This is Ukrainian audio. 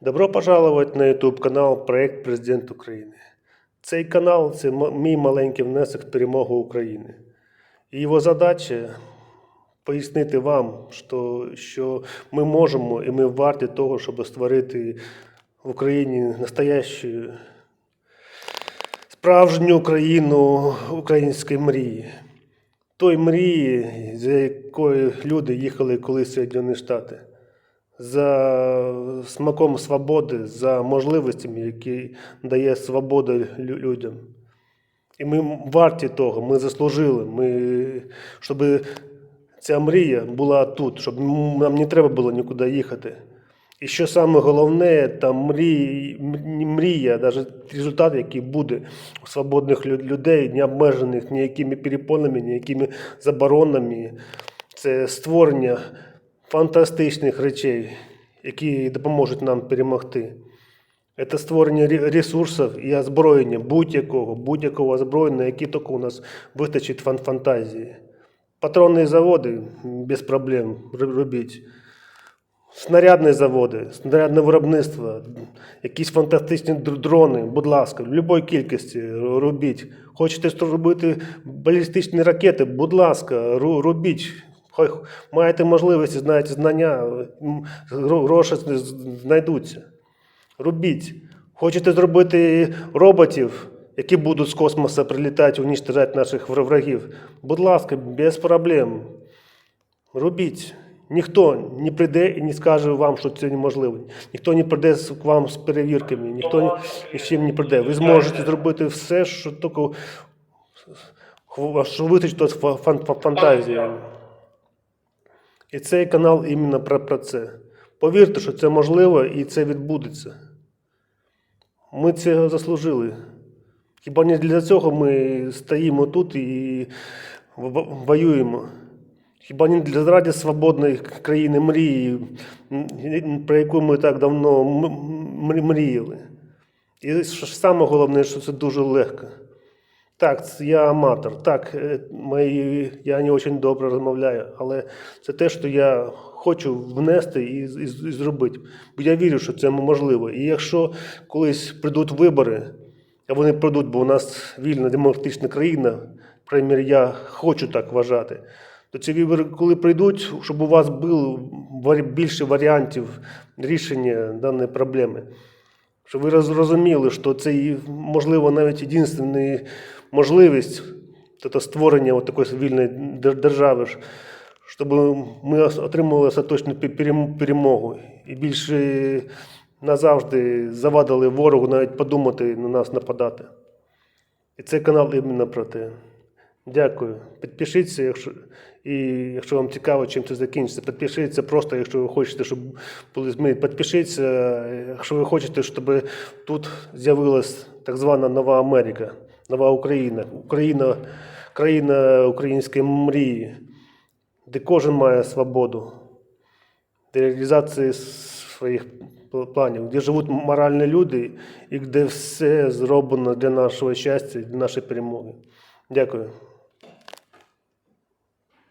Добро пожаловать на YouTube канал Проект Президент України. Цей канал це мій маленький внесок в перемогу України. І його задача пояснити вам, що, що ми можемо і ми варті того, щоб створити в Україні настоящу справжню країну української мрії. Той мрії, за якою люди їхали колись в Соєднані Штати за смаком свободи, за можливостями, які дає свобода людям. І ми варті того, ми заслужили, ми, щоб ця мрія була тут, щоб нам не треба було нікуди їхати. І що саме головне, там мрій, м- мрія, навіть результат, який буде у свободних людей, не обмежених ніякими перепонами, ніякими заборонами, це створення фантастичних речей, які допоможуть нам перемогти. Це створення ресурсів і озброєння будь-якого, будь-якого озброєння, яке тільки у нас вистачить фан- фантазії. Патронні заводи без проблем робіть. Снарядні заводи, снарядне виробництво, якісь фантастичні дрони, будь ласка, в будь-якій кількості робіть. Хочете зробити балістичні ракети, будь ласка, робіть. Хай маєте можливості, знаєте знання, гроші з- знайдуться. Робіть. Хочете зробити роботів, які будуть з космосу прилітати, уничтожати наших вра- врагів. Будь ласка, без проблем. Робіть. Ніхто не прийде і не скаже вам, що це неможливо. Ніхто не прийде к вам з перевірками, ніхто ні, з чим не прийде. Ви зможете зробити все, що тільки що вистачить у вас фа- фан- фа- фантазії. І цей канал іменно про, про це. Повірте, що це можливо і це відбудеться. Ми це заслужили. Хіба не для цього ми стоїмо тут і воюємо? Хіба не для заради свободної країни мрії, про яку ми так давно мріяли? І саме головне, що це дуже легко. Так, я аматор. Так, е, мої, я не дуже добре розмовляю, але це те, що я хочу внести і, і, і зробити. Бо я вірю, що це можливо. І якщо колись прийдуть вибори, а вони прийдуть, бо у нас вільна демократична країна, примір, я хочу так вважати, то ці вибори, коли прийдуть, щоб у вас було більше варіантів рішення даної проблеми. Щоб ви роз- розуміли, що це можливо навіть єдина можливість тобто створення от такої вільної держави, щоб ми отримали остаточну перемогу і більше назавжди завадили ворогу навіть подумати на нас нападати. І цей канал іменно про те. Дякую. Підпишіться, якщо, і якщо вам цікаво, чим це закінчиться. Підпишіться просто, якщо ви хочете, щоб були зміни. Підпишіться, якщо ви хочете, щоб тут з'явилась так звана нова Америка, нова Україна, Україна, країна української мрії, де кожен має свободу, для реалізації своїх планів, де живуть моральні люди і де все зроблено для нашого щастя, для нашої перемоги. Дякую.